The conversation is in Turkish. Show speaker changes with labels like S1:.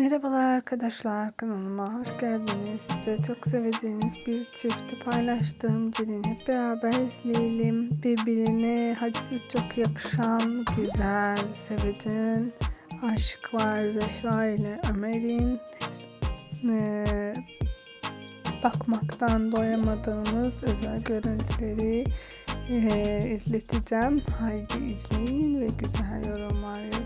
S1: Merhabalar arkadaşlar kanalıma hoş geldiniz. Size çok seveceğiniz bir çifti paylaştığım gelin hep beraber izleyelim. Birbirine hadsiz çok yakışan, güzel, sevecen aşk var Zehra ile Ömer'in. Ee, bakmaktan doyamadığımız özel görüntüleri e, izleteceğim. Haydi izleyin ve güzel yorumlar yazın.